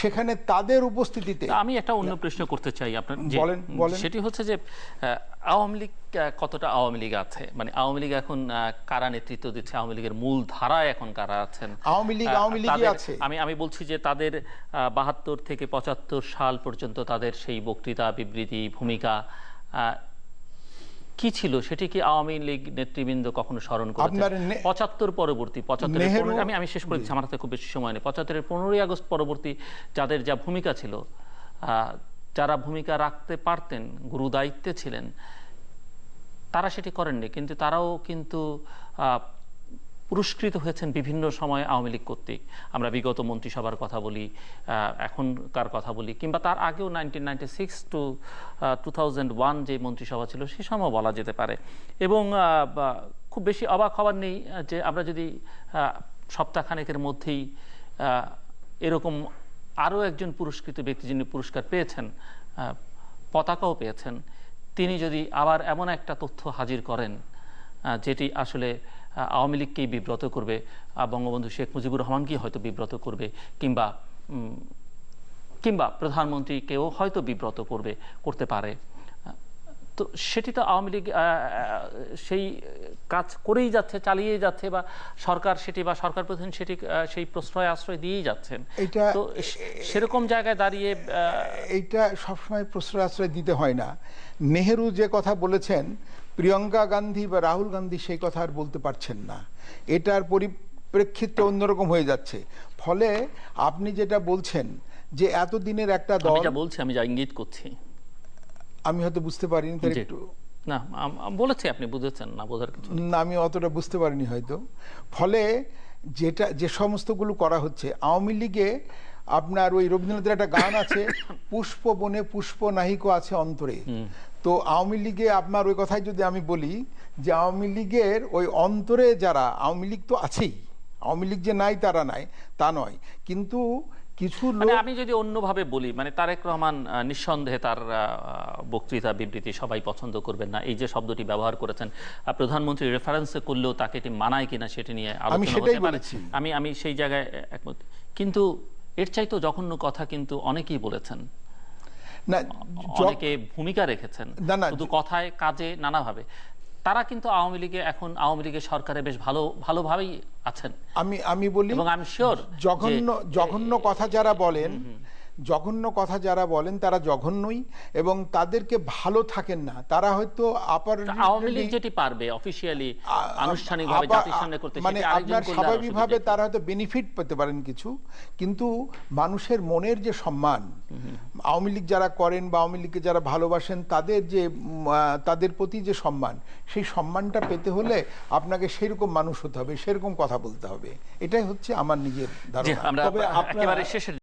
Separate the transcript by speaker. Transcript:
Speaker 1: সেখানে তাদের উপস্থিতিতে
Speaker 2: আমি একটা অন্য প্রশ্ন করতে চাই আপনার
Speaker 1: বলেন।
Speaker 2: সেটি হচ্ছে যে আওয়ামী লীগ কতটা আওয়ামী লীগ আছে মানে আওয়ামী লীগ এখন কারা নেতৃত্ব দিচ্ছে আওয়ামী লীগের মূল ধারায় এখন কারা আছেন
Speaker 1: আওয়ামী লীগ আওয়ামী লীগই আছে।
Speaker 2: আমি আমি বলছি যে তাদের বাহাত্তর থেকে পঁচাত্তর সাল পর্যন্ত তাদের সেই বক্তৃতা বিবৃতি ভূমিকা কি ছিল সেটি কি আওয়ামী লীগ নেতৃবৃন্দ কখনো স্মরণ
Speaker 1: করেছেন?
Speaker 2: পঁচাত্তর পরবর্তী পঁচাত্তর আমি আমি শেষ করেছি দিচ্ছি আমার হাতে খুব বেশি সময় নেই। পঁচাত্তরের পনেরোই আগস্ট পরবর্তী যাদের যা ভূমিকা ছিল আহ, যারা ভূমিকা রাখতে পারতেন গুরু দায়িত্বে ছিলেন তারা সেটি করেননি। কিন্তু তারাও কিন্তু আহ, পুরস্কৃত হয়েছেন বিভিন্ন সময় আওয়ামী লীগ কর্তৃক। আমরা বিগত মন্ত্রিসভার কথা বলি এখনকার কথা বলি, কিংবা তার আগেও nineteen ninety six to two thousand one যে মন্ত্রিসভা ছিল, সে সময় বলা যেতে পারে। এবং খুব বেশি অবাক হবার নেই যে আমরা যদি সপ্তাহখানেকের মধ্যেই এরকম আরও একজন পুরস্কৃত ব্যক্তি যিনি পুরস্কার পেয়েছেন পতাকাও পেয়েছেন, তিনি যদি আবার এমন একটা তথ্য হাজির করেন যেটি আসলে আওয়ামী লীগকেই বিব্রত করবে বঙ্গবন্ধু শেখ মুজিবুর রহমানকেই হয়তো বিব্রত করবে, কিংবা কিংবা প্রধানমন্ত্রীকেও হয়তো বিব্রত করবে, করতে পারে। তো সেটি তো আওয়ামী লীগ সেই কাজ করেই যাচ্ছে চালিয়ে যাচ্ছে বা সরকার সেটি বা সরকার প্রধান সেটি সেই প্রশ্রয় আশ্রয় দিয়েই যাচ্ছেন।
Speaker 1: এটা-
Speaker 2: তো সেরকম জায়গায় দাঁড়িয়ে
Speaker 1: এইটা সবসময় প্রশ্রয় আশ্রয় দিতে হয় না। নেহেরু যে কথা বলেছেন প্রিয়ঙ্কা গান্ধী বা রাহুল গান্ধী সেই কথা আর বলতে পারছেন না। এটার পরিপ্রেক্ষিতে অন্যরকম হয়ে যাচ্ছে। ফলে আপনি যেটা বলছেন যে এতদিনের একটা দল
Speaker 2: বলছি আমি যা ইঙ্গিত করছি।
Speaker 1: আমি হয়তো বুঝতে পারিনি তার একটু
Speaker 2: না বলেছি আপনি বুঝেছেন না বোঝার কিছু
Speaker 1: না আমি অতটা বুঝতে পারিনি হয়তো। ফলে যেটা যে সমস্তগুলো করা হচ্ছে আওয়ামী লীগে আপনার ওই রবীন্দ্রনাথের একটা গান আছে পুষ্প বনে পুষ্প নাহিক আছে অন্তরে। তো আওয়ামী লীগে আপনার ওই কথাই যদি আমি বলি যে আওয়ামী লীগের ওই অন্তরে যারা আওয়ামী লীগ তো আছেই আওয়ামী লীগ যে নাই তারা নাই তা নয়। কিন্তু কিছু
Speaker 2: মানে আমি যদি অন্যভাবে বলি মানে তারেক রহমান নিঃসন্দেহে তার বক্তৃতা বিবৃতি সবাই পছন্দ করবেন না। এই যে শব্দটি ব্যবহার করেছেন প্রধানমন্ত্রী রেফারেন্সে করলেও তাকে এটি মানায় কিনা সেটি নিয়ে আলোচনা হতে আমি আমি সেই জায়গায় একমত। কিন্তু এর চাইতো জঘন্য কথা কিন্তু অনেকেই বলেছেন।
Speaker 1: না
Speaker 2: অনেকে ভূমিকা রেখেছেন। শুধু কথায় কাজে নানাভাবে। তারা কিন্তু আওয়ামী লীগে এখন আওয়ামী লীগের সরকারে বেশ ভালো ভালোভাবেই আছেন।
Speaker 1: আমি আমি বলি
Speaker 2: এবং আমি শিওর
Speaker 1: জঘন্য জঘন্য কথা যারা বলেন জঘন্য কথা যারা বলেন তারা জঘন্যই এবং তাদেরকে ভালো থাকেন না। তারা হয়তো আপার
Speaker 2: আওয়ামী লীগ যেটি পারবে অফিসিয়ালি আনুষ্ঠানিকভাবে জাতির সামনে করতে
Speaker 1: মানে আপনার স্বাভাবিকভাবে তারা হয়তো বেনিফিট পেতে পারেন কিছু কিন্তু মানুষের মনের যে সম্মান আওয়ামী লীগ যারা করেন বা আওয়ামী লীগকে যারা ভালোবাসেন তাদের যে তাদের প্রতি যে সম্মান সেই সম্মানটা পেতে হলে আপনাকে সেরকম মানুষ হতে হবে সেরকম কথা বলতে হবে। এটাই হচ্ছে আমার নিজের ধারণা।
Speaker 3: তবে আপনারা-
Speaker 2: শেষের